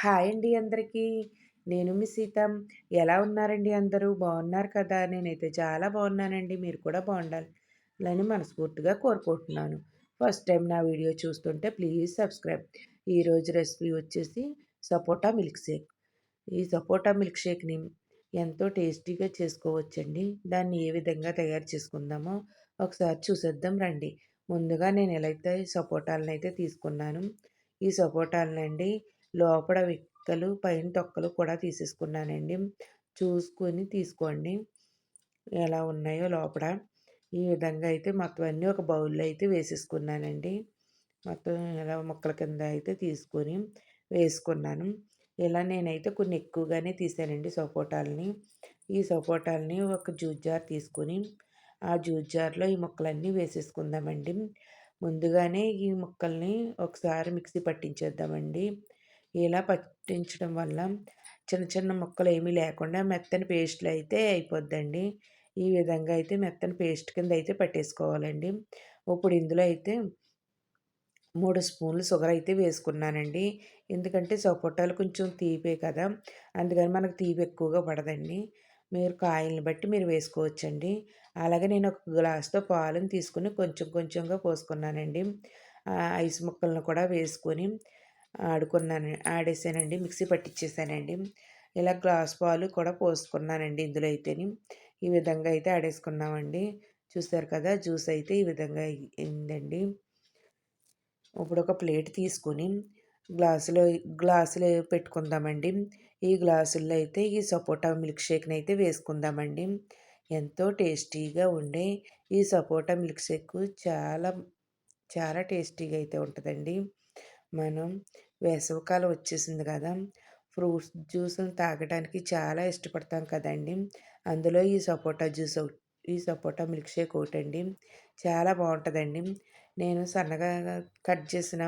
Hi అండి అందరికీ. నేను మీ సీతం ఎలా ఉన్నారండి అందరూ? బాగున్నారు కదా! నేనైతే చాలా బాగున్నానండి. మీరు కూడా బాగుండాలి అని మనస్ఫూర్తిగా కోరుకుంటున్నాను. ఫస్ట్ టైం నా వీడియో చూస్తుంటే ప్లీజ్ సబ్స్క్రైబ్. ఈరోజు రెసిపీ వచ్చేసి సపోటా మిల్క్ షేక్. ఈ సపోటా మిల్క్ షేక్‌ని ఎంతో టేస్టీగా చేసుకోవచ్చండి. దాన్ని ఏ విధంగా తయారు చేసుకుందామో ఒకసారి చూసేద్దాం రండి. ముందుగా నేను ఎలా అయితే సపోటాలనైతే తీసుకున్నాను. ఈ సపోటాలనండి లోపల విక్కలు పైన తొక్కలు కూడా తీసేసుకున్నానండి. చూసుకొని తీసుకోండి. ఎలా ఉన్నాయో లోపల. ఈ విధంగా అయితే మొత్తం అన్నీ ఒక బౌల్లో అయితే వేసేసుకున్నానండి. మొత్తం ఇలా ముక్కల కింద అయితే తీసుకొని వేసుకున్నాను. ఇలా నేనైతే కొన్ని ఎక్కువగానే తీసానండి సపోటాలని. ఈ సపోటాలని ఒక జ్యూస్ జార్ తీసుకొని ఆ జ్యూస్ జార్లో ఈ ముక్కలన్నీ వేసేసుకుందామండి. ముందుగానే ఈ ముక్కల్ని ఒకసారి మిక్సీ పట్టించేద్దామండి. ఇలా పట్టించడం వల్ల చిన్న చిన్న ముక్కలు ఏమీ లేకుండా మెత్తని పేస్ట్లు అయితే అయిపోద్దండి. ఈ విధంగా అయితే మెత్తని పేస్ట్ కింద అయితే పట్టేసుకోవాలండి. ఇప్పుడు ఇందులో అయితే మూడు స్పూన్లు షుగర్ అయితే వేసుకున్నానండి. ఎందుకంటే సపోటాలు కొంచెం తీపే కదా అందుకని మనకు తీపి ఎక్కువగా పడదండి. మీరు కాయలను బట్టి మీరు వేసుకోవచ్చండి. అలాగే నేను ఒక గ్లాస్తో పాలను తీసుకుని కొంచెం కొంచెంగా పోసుకున్నానండి. ఐస్ ముక్కలను కూడా వేసుకొని ఆడుకున్నాను ఆడేసానండి మిక్సీ పట్టించేసానండి ఇలా గ్లాస్ పాలు కూడా పోసుకున్నానండి ఇందులో అయితేని. ఈ విధంగా అయితే ఆడేసుకున్నామండి. చూసారు కదా జ్యూస్ అయితే ఈ విధంగా అయిందండి. ఇప్పుడు ఒక ప్లేట్ తీసుకొని గ్లాసులో గ్లాసులో పెట్టుకుందామండి. ఈ గ్లాసుల్లో అయితే ఈ సపోటా మిల్క్ షేక్ని అయితే వేసుకుందామండి. ఎంతో టేస్టీగా ఉండే ఈ సపోటా మిల్క్ షేక్ చాలా చాలా టేస్టీగా అయితే ఉంటుందండి. మనం వేసవికాలం వచ్చేసింది కదా ఫ్రూట్స్ జ్యూస్ని తాగడానికి చాలా ఇష్టపడతాం కదండి. అందులో ఈ సపోటా జ్యూస్ ఈ సపోటా మిల్క్ షేక్ ఒకటండి. చాలా బాగుంటుందండి. నేను సన్నగా కట్ చేసిన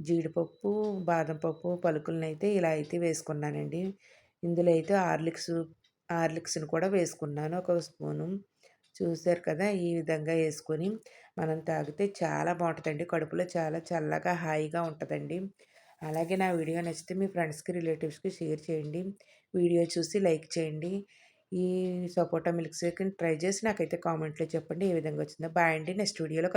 జీడిపప్పు బాదం పప్పు పలుకులను అయితే ఇలా అయితే వేసుకున్నానండి. ఇందులో అయితే హార్లిక్స్ హార్లిక్స్ని కూడా వేసుకున్నాను. ఒక స్పూను. చూశారు కదా ఈ విధంగా వేసుకొని మనం తాగితే చాలా బాగుంటుందండి. కడుపులో చాలా చల్లగా హాయిగా ఉంటుందండి. అలాగే నా వీడియో నచ్చితే మీ ఫ్రెండ్స్కి రిలేటివ్స్కి షేర్ చేయండి. వీడియో చూసి లైక్ చేయండి. ఈ సపోటా మిల్క్ షేక్ని ట్రై చేసి నాకైతే కామెంట్లో చెప్పండి ఏ విధంగా వచ్చిందో. బాయ్ అండి. నెక్స్ట్ వీడియోలో కలుసు